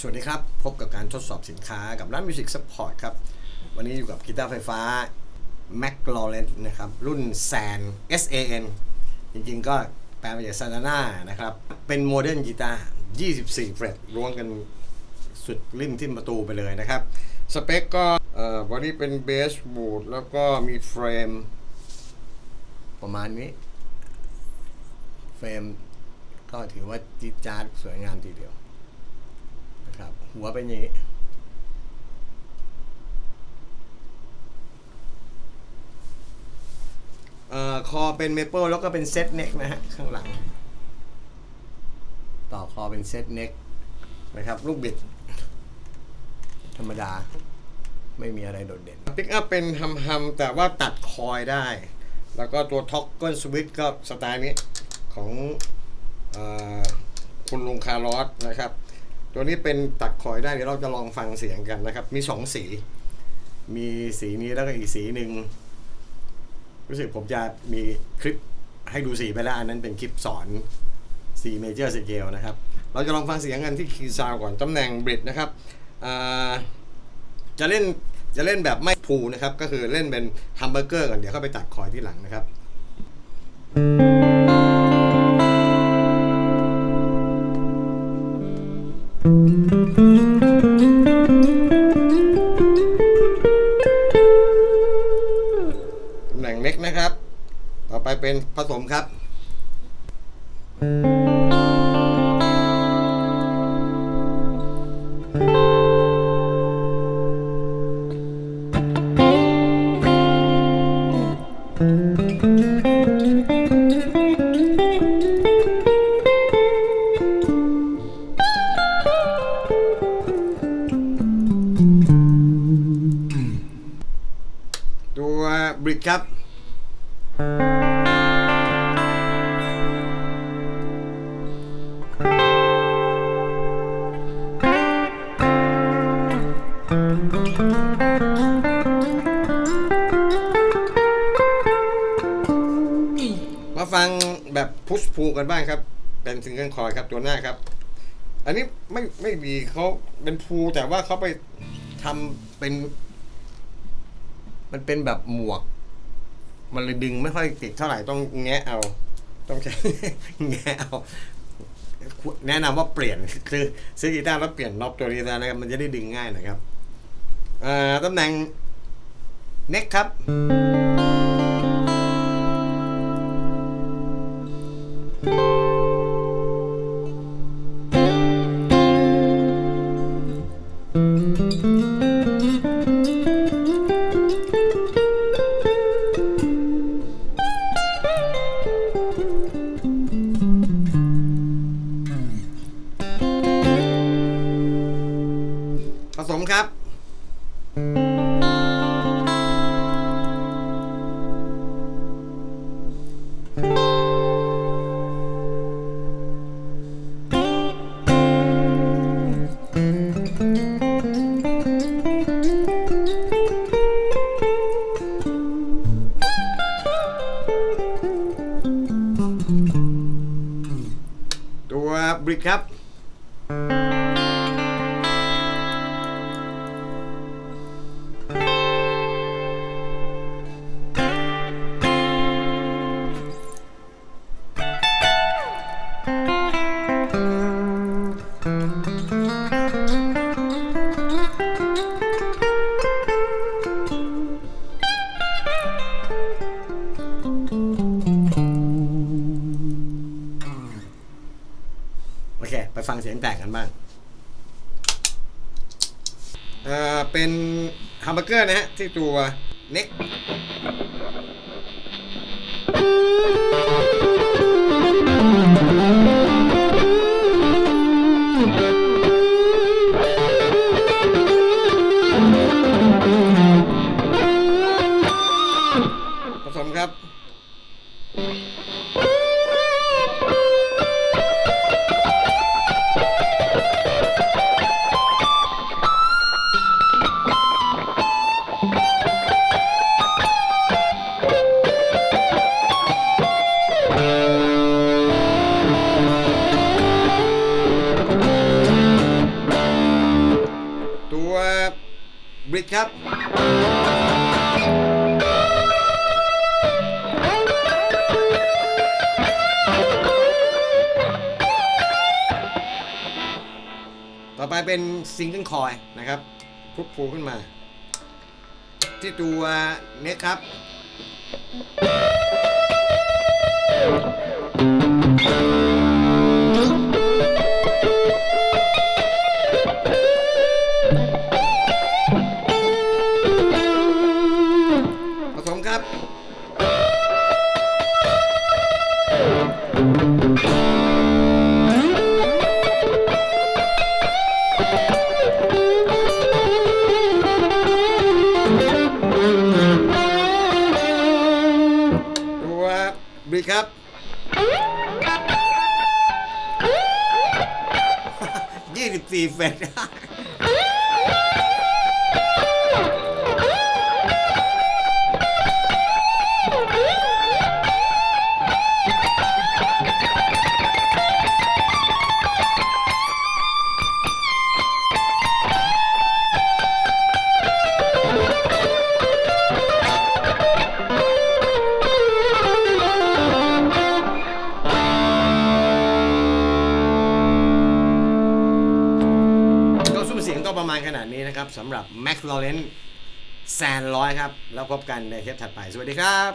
สวัสดีครับ พบกับการทดสอบสินค้ากับร้าน Music Support ครับ วันนี้อยู่กับกีตาร์ไฟฟ้า Mac l a w r e n นะครับ รุ่น SAN SAN จริงๆก็แปลมาจาก Sanana นะครับ เป็นโมเดิร์นกีตาร์24เฟรตรวงกันสุดริมทิ่มประตูไปเลยนะครับ สเปคก็เอ่อวันนี้เป็นเบสบูดแล้วก็มีเฟรม ประมาณนี้ เฟรมก็ถือว่าจีจ๊าดสวยงามทีเดียว ครับ หัวเป็นอย่างนี้เอ่อคอเป็นเมเปิลแล้วก็เป็นเซตเน็กนะฮะ ข้างหลัง ต่อคอเป็นเซตเน็กนะครับ ลูกบิด ธรรมดา ไม่มีอะไรโดดเด่นปิกอัพเป็นฮัมฮัมแต่ว่าตัดคอยได้ แล้วก็ตัวท็อกเกิลสวิตก็สไตล์นี้ของเออคุณลุงคาร์ลอสนะครับ ตัวนี้เป็นตัดคอยได้เดี๋ยวเราจะลองฟังเสียงกันนะครับ มีสองสี มีสีนี้แล้วก็อีกสีหนึ่งรู้สึกผมจะมีคลิปให้ดูสีไปแล้วอันนั้นเป็นคลิปสอนสีเมเจอร์สเกลนะครับ เราจะลองฟังเสียงกันที่คีซาวก่อนตำแหน่งบริดนะครับจะเล่นจะเล่นแบบไม่พูนะครับ ก็คือเล่นเป็นฮัมเบอร์เกอร์ก่อนเดี๋ยวเข้าไปตัดคอยที่หลังนะครับำแหน่งเล็กนะครับ ต่อไปเป็นผสมครับ ตัวบริดครับ มาฟังแบบพุชพูกันบ้างครับ เป็นซิงเกิลคอยครับตัวหน้าครับ อันนี้ไม่ไม่ดีเขาเป็นพูแต่ว่าเขาไปทำเป็น มันเป็นแบบหมวก มันเลยดึงไม่ค่อยติดเท่าไหร่ต้องแงะเอา ต้องใช้แงะเอาแนะนำว่าเปลี่ยนคือซื้อกีตาร์แล้วเปลี่ยนน็อปตัวนี้ซะนะครับ มันจะได้ดึงง่ายนะครับ อ่าตำแหน่งเน็กครับผส ไปฟังเสียงแต่งกันบ้างเอ่อเป็นฮัมเบอร์เกอร์นะฮะ ที่ตัวเน็กผสมครับ ตัวบริดครับ ต่อไปเป็นซิงเกิลคอยนะครับ พุบพูขึ้นมา ที่ตัวเน็กครับผ ตัวบริกครับ ยี่สิบสี่เฟส ประมาณขนาดนี้นะครับสำหรับแม็กลอเรนแซนร้อยครับ แล้วพบกันในเทปถัดไป สวัสดีครับ